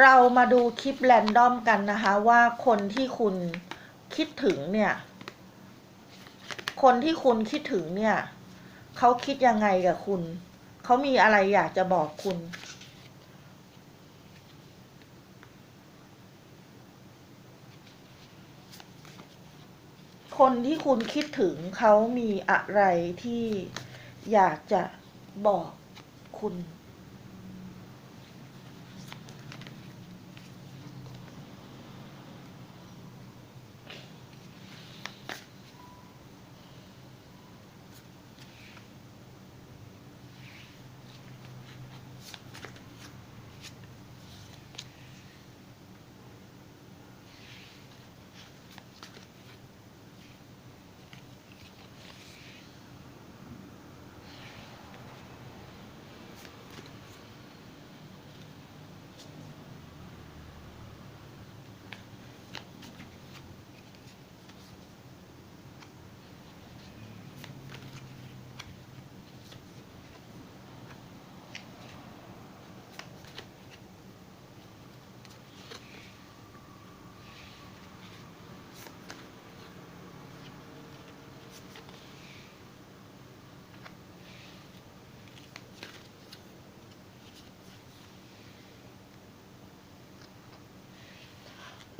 เรามาดูคลิปแรนดอมกันนะคะว่าคนที่คุณคิดถึงเนี่ย คนที่คุณคิดถึงเนี่ย เขาคิดยังไงกับคุณ เขามีอะไรอยากจะบอกคุณ คนที่คุณคิดถึงเขามีอะไรที่อยากจะบอกคุณ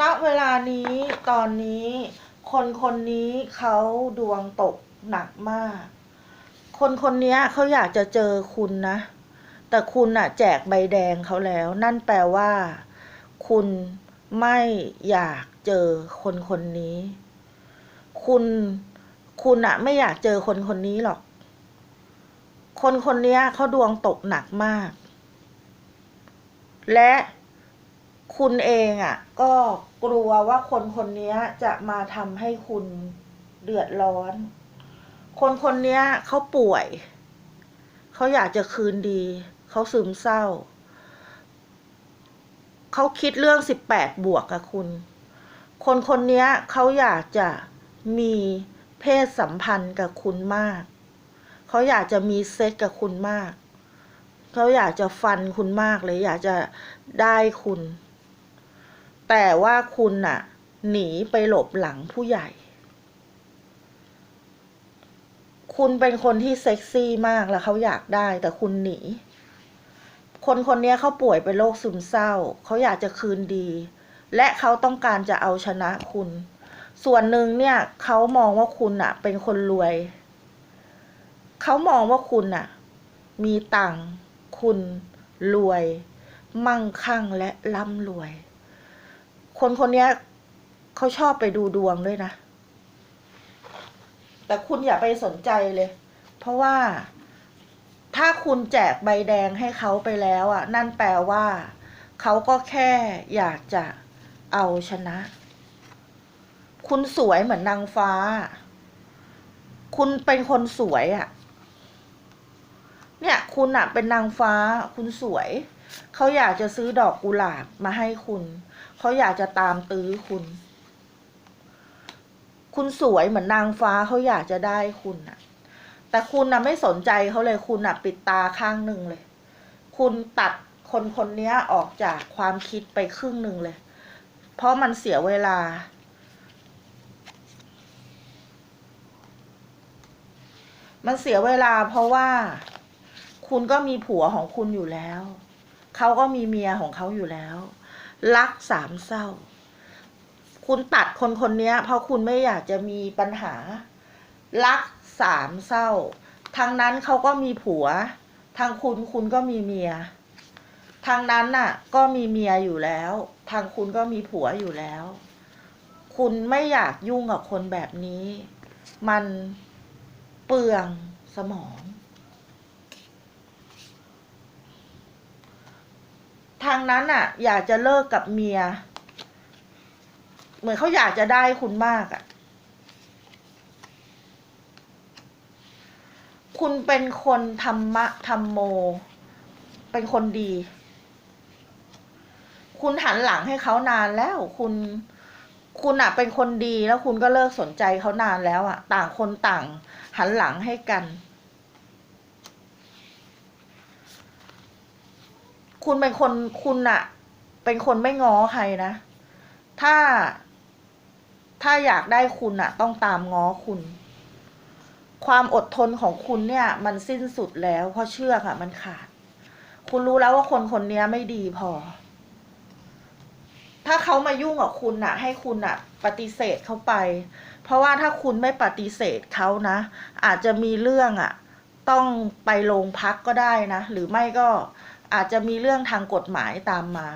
ณเวลานี้ตอนนี้ คนคนนี้เขาดวงตกหนักมาก คนคนนี้เขาอยากจะเจอคุณนะ แต่คุณอะแจกใบแดงเขาแล้ว นั่นแปลว่า คุณไม่อยากเจอคนคนนี้ คุณคุณอะไม่อยากเจอคนคนนี้หรอก คนคนนี้เขาดวงตกหนักมาก และ คุณเองอะ่ะ ก็กลัวว่าคนคนนี้จะมาทำให้คุณเดือดร้อน คนคนนี้เขาป่วย เขาอยากจะคืนดี เขาซึมเศร้า เขาคิดเรื่องสิบแปดบวกกับคุณ คนคนนี้เขาอยากจะมีเพศสัมพันธ์กับคุณมาก เขาอยากจะมีเซ็กกับคุณมาก เขาอยากจะฟันคุณมากเลยอยากจะได้คุณ แต่ว่าคุณน่ะ หนีไปหลบหลังผู้ใหญ่ คุณเป็นคนที่เซ็กซี่มากแล้วเขาอยากได้ แต่คุณหนี คนคนนี้เขาป่วยเป็นโรคซึมเศร้า เขาอยากจะคืนดี และเขาต้องการจะเอาชนะคุณ ส่วนหนึ่งเนี่ยเขามองว่าคุณน่ะ เป็นคนรวย เขามองว่าคุณน่ะ มีตังค์คุณรวย มั่งคั่งและร่ำรวย คนคนนี้เขาชอบไปดูดวงด้วยนะ แต่คุณอย่าไปสนใจเลย เพราะว่าถ้าคุณแจกใบแดงให้เขาไปแล้วอะ นั่นแปลว่า เขาก็แค่อยากจะเอาชนะ คุณสวยเหมือนนางฟ้า คุณเป็นคนสวยอะ เนี่ยคุณอะเป็นนางฟ้าคุณสวย เขาอยากจะซื้อดอกกุหลาบมาให้คุณ เขาอยากจะตามตื้อคุณ คุณสวยเหมือนนางฟ้าเขาอยากจะได้คุณอะแต่คุณอะไม่สนใจเขาเลยคุณอะปิดตาข้างหนึ่งเลย คุณตัดคนคนนี้ออกจากความคิดไปครึ่งหนึ่งเลย เพราะมันเสียเวลา มันเสียเวลาเพราะว่า คุณก็มีผัวของคุณอยู่แล้ว เขาก็มีเมียของเขาอยู่แล้ว รักสามเศร้า คุณตัดคนคนนี้เพราะคุณไม่อยากจะมีปัญหา รักสามเศร้า ทางนั้นเขาก็มีผัว ทางคุณคุณก็มีเมีย ทางนั้นน่ะ ก็มีเมียอยู่แล้ว ทางคุณก็มีผัวอยู่แล้ว คุณไม่อยากยุ่งกับคนแบบนี้ มันเปลืองสมอง ทางนั้นอะ อยากจะเลิกกับเมีย เหมือนเขาอยากจะได้คุณมากอะ คุณเป็นคนธรรมะธรรมโม เป็นคนดี คุณหันหลังให้เขานานแล้ว คุณ คุณอะ เป็นคนดีแล้วคุณก็เลิกสนใจเขานานแล้วอะ ต่างคนต่าง หันหลังให้กัน คุณเป็นคนคุณอะเป็นคนไม่ง้อใครนะ ถ้า ถ้าอยากได้คุณอะต้องตามง้อคุณ ความอดทนของคุณเนี่ย มันสิ้นสุดแล้ว เพราะเชือกอะมันขาด คุณรู้แล้วว่าคนคนนี้ไม่ดีพอ ถ้าเขามายุ่งกับคุณอะให้คุณอะปฏิเสธเขาไป เพราะว่าถ้าคุณไม่ปฏิเสธเขานะ อาจจะมีเรื่องอะต้องไปโรงพักก็ได้นะ หรือไม่ก็ อาจจะมีเรื่องทางกฎหมายตามมา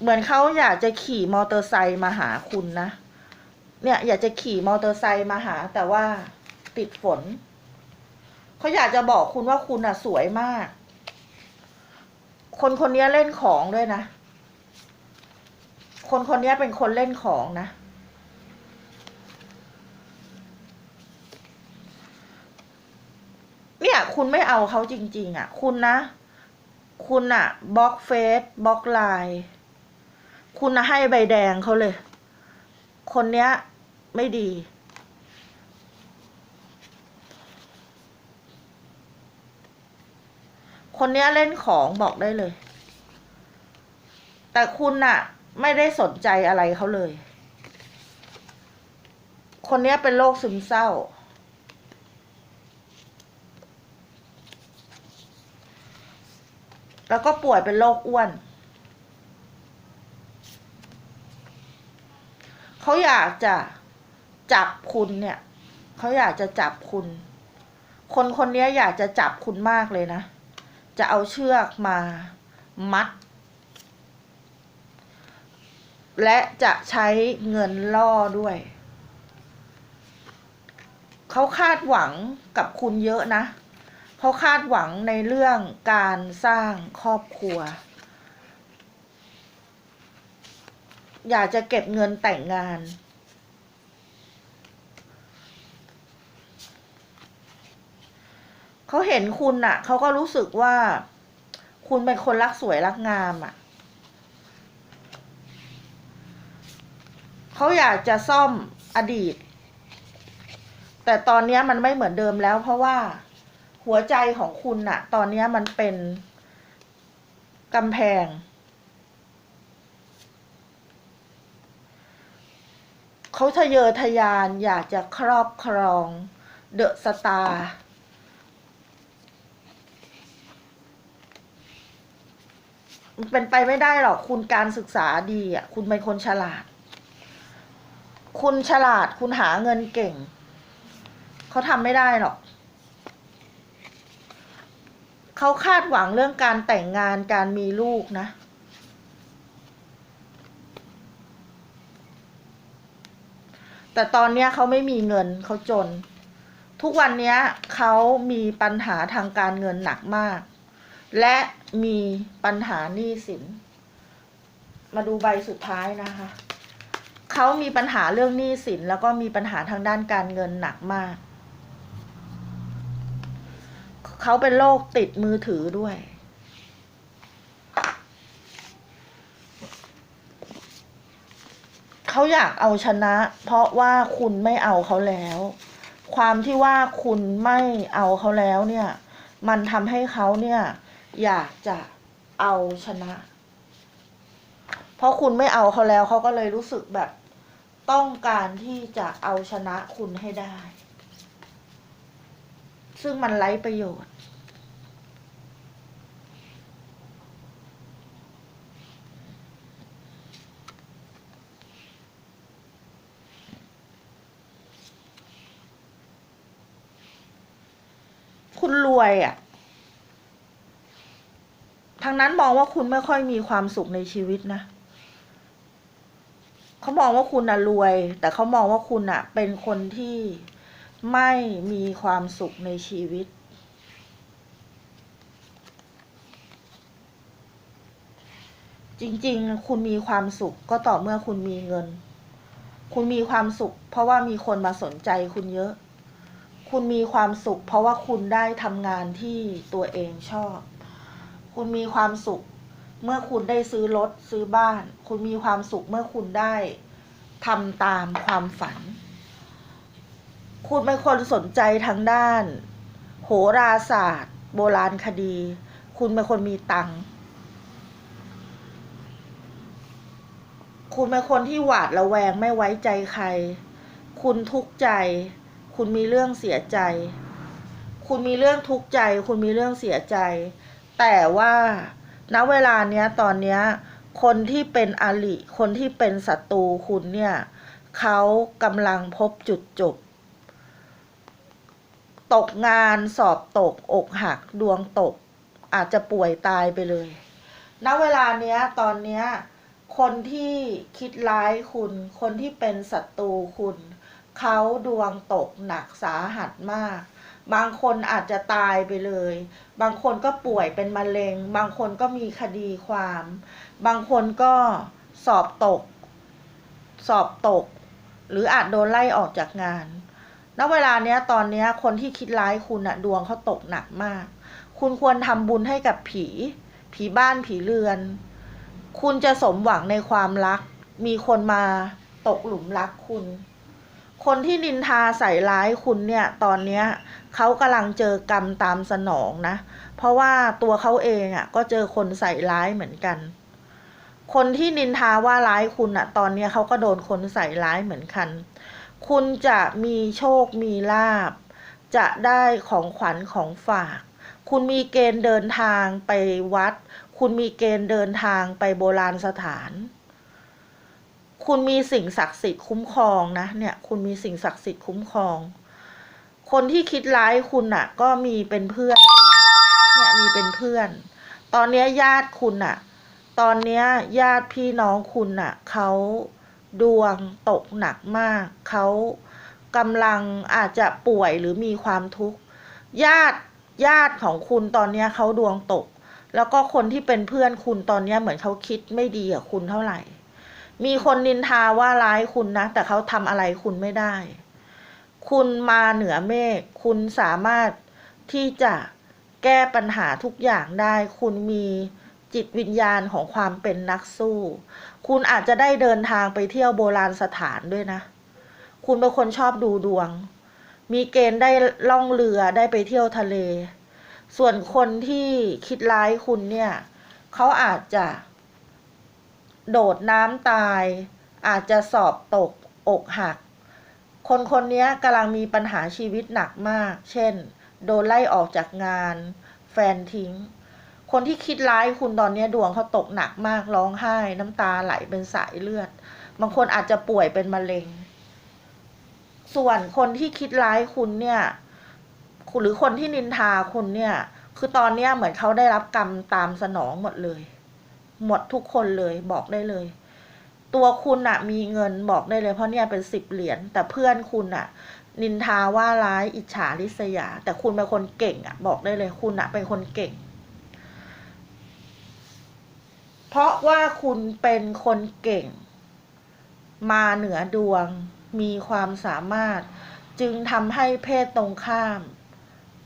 เหมือนเขาอยากจะขี่มอเตอร์ไซค์มาหาคุณนะ เนี่ยอยากจะขี่มอเตอร์ไซค์มาหา แต่ว่าติดฝน เขาอยากจะบอกคุณว่าคุณอะสวยมาก คนคนนี้เล่นของด้วยนะ คนคนนี้เป็นคนเล่นของนะ เนี่ย คุณไม่เอาเขาจริง ๆ อะ คุณนะ คุณอะบล็อกเฟซบล็อกไลน์คุณนะให้ใบแดงเขาเลย คนเนี้ย ไม่ดี คนเนี้ยเล่นของบอกได้เลย แต่คุณน่ะ ไม่ได้สนใจอะไรเขาเลย คนเนี้ยเป็นโรคซึมเศร้า แล้วก็ป่วยเป็นโรคอ้วน เขาอยากจะจับคุณเนี่ย เขาอยากจะจับคุณ คนคนนี้อยากจะจับคุณมากเลยนะ จะเอาเชือกมามัด และจะใช้เงินล่อด้วย เขาคาดหวังกับคุณเยอะนะ เขาคาดหวังในเรื่องการสร้างครอบครัว อยากจะเก็บเงินแต่งงาน เขาเห็นคุณน่ะเขาก็รู้สึกว่า คุณเป็นคนรักสวยรักงามอะเขาอยากจะซ่อมอดีต แต่ตอนนี้มันไม่เหมือนเดิมแล้วเพราะว่า หัวใจของคุณน่ะ ตอนนี้มันเป็นกำแพง เขาทะเยอทะยานอยากจะครอบครองเดอะสตาร์มันเป็นไปไม่ได้หรอกคุณการศึกษาดีอะ คุณเป็นคนฉลาด คุณฉลาดคุณหาเงินเก่ง เขาทำไม่ได้หรอก เขาคาดหวังเรื่องการแต่งงานการมีลูกนะแต่ตอนนี้เขาไม่มีเงินเขาจน ทุกวันนี้เขามีปัญหาทางการเงินหนักมาก และมีปัญหาหนี้สิน มาดูใบสุดท้ายนะคะ เขามีปัญหาเรื่องหนี้สิน แล้วก็มีปัญหาทางด้านการเงินหนักมาก เขาเป็นโรคติดมือถือด้วย เขาอยากเอาชนะ เพราะว่าคุณไม่เอาเขาแล้ว ความที่ว่าคุณไม่เอาเขาแล้วเนี่ย มันทำให้เขาเนี่ย อยากจะเอาชนะ เพราะคุณไม่เอาเขาแล้วเขาก็เลยรู้สึกแบบต้องการที่จะเอาชนะคุณให้ได้ ซึ่งมันไร้ประโยชน์ คุณรวยอะ่ะทางนั้นมองว่าคุณไม่ค่อยมีความสุขในชีวิตนะ เขามองว่าคุณน่ะรวย แต่เขามองว่าคุณน่ะ เป็นคนที่ ไม่มีความสุขในชีวิต จริงๆ คุณมีความสุขก็ต่อเมื่อคุณมีเงิน คุณมีความสุข เพราะว่ามีคนมาสนใจคุณเยอะ คุณมีความสุข เพราะว่าคุณได้ทำงานที่ตัวเองชอบ คุณมีความสุข เมื่อคุณได้ซื้อรถซื้อบ้าน คุณมีความสุขเมื่อคุณได้ทำตามความฝัน คุณเป็นคนสนใจทางด้าน โหราศาสตร์ โบราณคดี คุณเป็นคนมีตังค์คุณเป็นคนที่หวาดระแวงไม่ไว้ใจใคร คุณทุกข์ใจ คุณมีเรื่องเสียใจ คุณมีเรื่องทุกข์ใจ คุณมีเรื่องเสียใจ แต่ว่าณเวลาเนี้ยตอนเนี้ยคนที่เป็นอลิคนที่เป็นศัตรูคุณเนี่ยเขากำลังพบจุดจบ ตกงานสอบตก อกหักดวงตก อาจจะป่วยตายไปเลย ณ เวลาเนี้ยตอนเนี้ยคนที่คิดร้ายคุณ คนที่เป็นศัตรูคุณ เขาดวงตกหนักสาหัสมาก บางคนอาจจะตายไปเลย บางคนก็ป่วยเป็นมะเร็ง บางคนก็มีคดีความ บางคนก็สอบตก สอบตก หรืออาจโดนไล่ออกจากงาน ณเวลาเนี้ยตอนเนี้ยคนที่คิดร้ายคุณอะดวงเขาตกหนักมาก คุณควรทำบุญให้กับผี ผีบ้านผีเรือน คุณจะสมหวังในความรัก มีคนมาตกหลุมรักคุณ คนที่นินทาใส่ร้ายคุณเนี่ย ตอนเนี้ยเขากำลังเจอกรรมตามสนองนะ เพราะว่าตัวเขาเองอะก็เจอคนใส่ร้ายเหมือนกัน คนที่นินทาว่าร้ายคุณอะตอนเนี้ยเขาก็โดนคนใส่ร้ายเหมือนกัน คุณจะมีโชคมีลาบ จะได้ของขวัญของฝาก คุณมีเกณฑ์เดินทางไปวัด คุณมีเกณฑ์เดินทางไปโบราณสถาน คุณมีสิ่งศักดิ์สิทธิ์คุ้มครองนะเนี่ยคุณมีสิ่งศักดิ์สิทธิ์คุ้มครอง คนที่คิดร้ายคุณอะ ก็มีเป็นเพื่อนเนี่ยมีเป็นเพื่อน ตอนนี้ญาติคุณอะ ตอนนี้ญาติพี่น้องคุณอะเขา ดวงตกหนักมาก เขากำลังอาจจะป่วยหรือมีความทุกข์ ญาติญาติของคุณตอนนี้เขาดวงตก แล้วก็คนที่เป็นเพื่อนคุณตอนนี้เหมือนเขาคิดไม่ดีกับคุณเท่าไหร่ มีคนนินทาว่าร้ายคุณนะ แต่เขาทำอะไรคุณไม่ได้ คุณมาเหนือเมฆคุณสามารถที่จะแก้ปัญหาทุกอย่างได้ คุณมี จิตวิญญาณของความเป็นนักสู้ คุณอาจจะได้เดินทางไปเที่ยวโบราณสถานด้วยนะ คุณเป็นคนชอบดูดวง มีเกณฑ์ได้ล่องเรือได้ไปเที่ยวทะเล ส่วนคนที่คิดร้ายคุณเนี่ย เขาอาจจะ โดดน้ำตาย อาจจะสอบตกอกหัก คนคนนี้กำลังมีปัญหาชีวิตหนักมาก เช่น โดนไล่ออกจากงาน แฟนทิ้ง คนที่คิดร้ายคุณตอนนี้ดวงเขาตกหนักมากร้องไห้ น้ำตาไหลเป็นสายเลือด บางคนอาจจะป่วยเป็นมะเร็ง ส่วนคนที่คิดร้ายคุณเนี่ยหรือคนที่นินทาคุณเนี่ย คือตอนนี้เหมือนเขาได้รับกรรมตามสนองหมดเลย หมดทุกคนเลยบอกได้เลย ตัวคุณอะมีเงินบอกได้เลยเพราะเนี่ยเป็นสิบเหรียญแต่เพื่อนคุณอะนินทาว่าร้ายอิจฉาริษยา แต่คุณเป็นคนเก่งอะบอกได้เลยคุณอะเป็นคนเก่ง เพราะว่าคุณเป็นคนเก่ง มาเหนือดวง มีความสามารถ จึงทำให้เพศตรงข้าม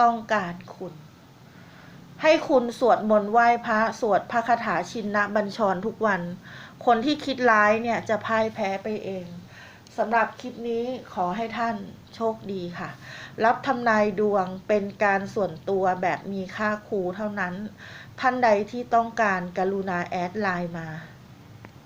ต้องการคุณ ให้คุณสวดมนต์ไหว้พระสวดพระคาถาชินนะบัญชรทุกวัน คนที่คิดร้ายเนี่ยจะพ่ายแพ้ไปเองสำหรับคลิปนี้ขอให้ท่านโชคดีค่ะ รับทำนายดวงเป็นการส่วนตัวแบบมีค่าครูเท่านั้น ท่านใดที่ต้องการกรุณาแอดไลน์มา